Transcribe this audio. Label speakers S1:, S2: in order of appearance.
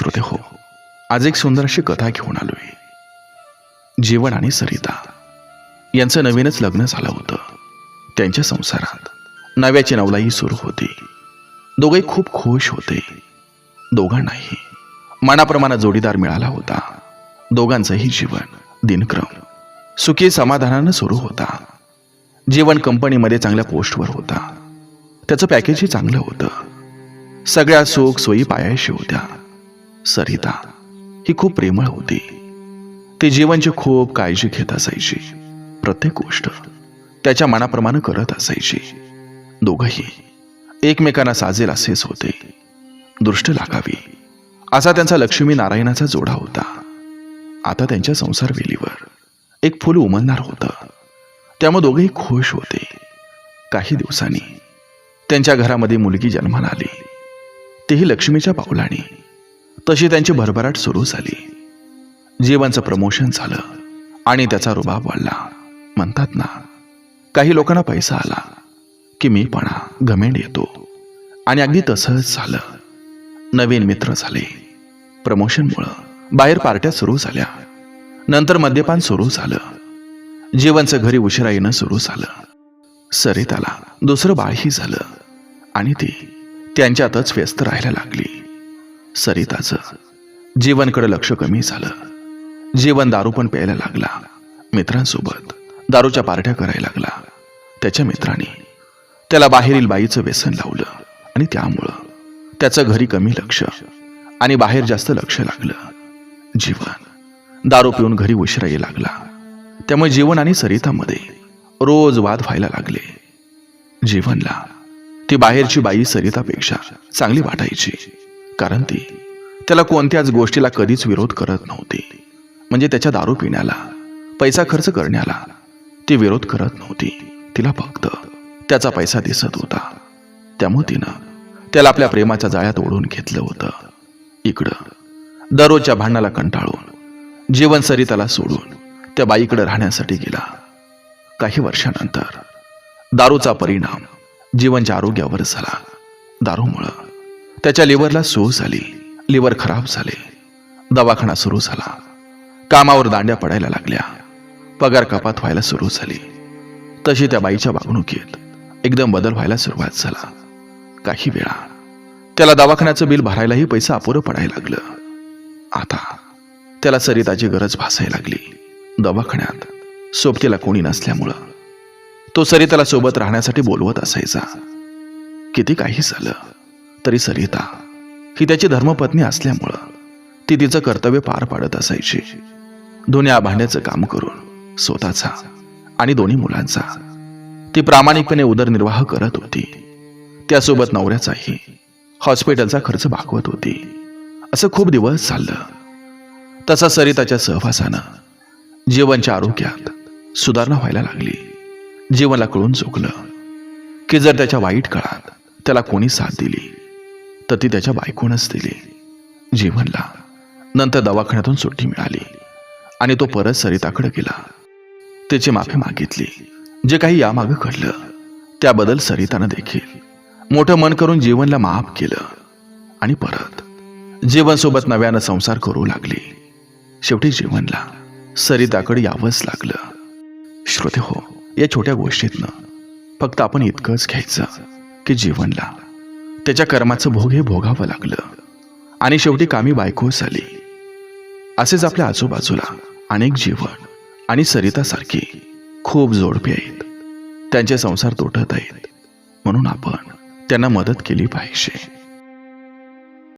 S1: श्रोते हो आज एक सुंदर अशी कथा घेऊन आलोय। जीवन आणि सरिता यांचं नवीनच लग्न झालं होतं। त्यांच्या संसारात नव्याची नवलाई सुरू होती। दोघे खूप खुश होते। दोघांनाही मनाप्रमाणे जोडीदार मिळाला होता। दोघांचंही जीवन दिनक्रम सुखी समाधानानं सुरू होता। जीवन कंपनीमध्ये चांगल्या पोस्टवर होता। त्याचं पॅकेजही चांगलं होतं। सगळ्या सुख सोयी पायाशी होत्या। सरिता ही खूप प्रेमळ होती. ती जीवनची खूप काळजी घेत असायची. प्रत्येक गोष्ट त्याच्या मनाप्रमाणे करत असायची. दोघंही एकमेकांना साजेल असेच होते. दृष्ट लागावी. असा त्यांचा लक्ष्मी नारायणाचा जोडा होता. आता त्यांच्या संसार वेलीवर एक फुल उमलणार होतं. त्यामुळे दोघेही खुश होते. काही दिवसांनी त्यांच्या घरामध्ये मुलगी जन्माला आली. तेही लक्ष्मीच्या पावलाने तशी त्यांची भरभराट सुरू झाली. जीवनचं प्रमोशन झालं आणि त्याचा रुबाब वाढला. म्हणतात ना काही लोकांना पैसा आला की मीपणा घमेंड येतो. आणि अगदी तसंच झालं. नवीन मित्र झाले. प्रमोशनमुळं बाहेर पार्ट्या सुरू झाल्या. नंतर मद्यपान सुरू झालं. जीवनचं घरी उशिरा येणं सुरू झालं. सरिताला दुसरं बाळही झालं आणि ती त्यांच्यातच व्यस्त राहायला लागली. सरिताचं. जीवनकडे लक्ष कमी झालं. जीवन दारू पण प्यायला लागला. मित्रांसोबत दारूच्या पार्ट्या करायला लागला. त्याच्या मित्राने. त्याला बाहेरील बाईचं व्यसन लावलं आणि त्यामुळं त्याचं घरी कमी लक्ष आणि बाहेर जास्त लक्ष लागलं. जीवन. दारू पिऊन घरी उशिरा येऊ लागला. त्यामुळे जीवन आणि सरितामध्ये रोज वाद व्हायला लागले. जीवनला ती बाहेरची बाई सरितापेक्षा चांगली वाटायची. कारण ती. त्याला कोणत्याच गोष्टीला कधीच विरोध करत नव्हती. म्हणजे त्याच्या दारू पिण्याला पैसा खर्च करण्याला ती विरोध करत नव्हती. तिला फक्त त्याचा पैसा दिसत होता. त्यामुळे तिनं त्याला आपल्या प्रेमाच्या जाळ्यात ओढून घेतलं होतं. इकडं दररोजच्या भांडणाला कंटाळून जीवनसरी त्याला सोडून त्या बाईकडे राहण्यासाठी गेला. काही वर्षानंतर दारूचा परिणाम जीवनच्या आरोग्यावर झाला. दारूमुळं त्याच्या लिव्हरला सूज झाली. लिव्हर खराब झाले. दवाखाना सुरू झाला. कामावर दांड्या पडायला लागल्या. पगार कपात व्हायला सुरू झाली. तशी त्या बाईच्या वागणुकीत एकदम बदल व्हायला सुरुवात झाला. काही वेळा त्याला दवाखान्याचं बिल भरायलाही पैसा अपुरं पडायला लागलं. आता त्याला सरिताची गरज भासायला लागली. दवाखान्यात सोबतीला कोणी नसल्यामुळं तो सरिताला सोबत राहण्यासाठी बोलवत असायचा. किती काही झालं. तरी सरिता ही त्याची धर्मपत्नी असल्यामुळं ती तिचं कर्तव्य पार पाडत असायची. दोन्ही भांड्याचं काम करून स्वतःचा आणि दोन्ही मुलांचा. ती प्रामाणिकपणे उदरनिर्वाह करत होती. त्यासोबत नवऱ्याचाही हॉस्पिटलचा खर्च भागवत होती. असं खूप दिवस चाललं. तसा सरिताच्या सहवासानं जीवनच्या आरोग्यात सुधारणा व्हायला लागली. जीवनला कळून चुकलं की जर त्याच्या वाईट काळात त्याला कोणी साथ दिली तर ती त्याच्या बायकोनच दिली. जीवनला. नंतर दवाखान्यातून सुट्टी मिळाली. आणि तो परत सरिताकडे गेला. त्याची माफी मागितली. जे काही यामागं घडलं त्याबद्दल सरितानं देखील मोठं मन करून जीवनला माफ केलं. आणि परत जीवनसोबत नव्यानं संसार करू लागली. शेवटी जीवनला सरिताकडे यावंच लागलं. श्रोते हो या छोट्या गोष्टीतनं फक्त आपण इतकंच घ्यायचं की जीवनला त्याच्या कर्माचं भोग हे भोगावं लागलं. आणि शेवटी कामी बायको झाली. असेच आपल्या आजूबाजूला अनेक जीवन आणि सरितासारखी खूप जोडपे आहेत. त्यांचे संसार तुटत आहेत. म्हणून आपण त्यांना मदत केली पाहिजे.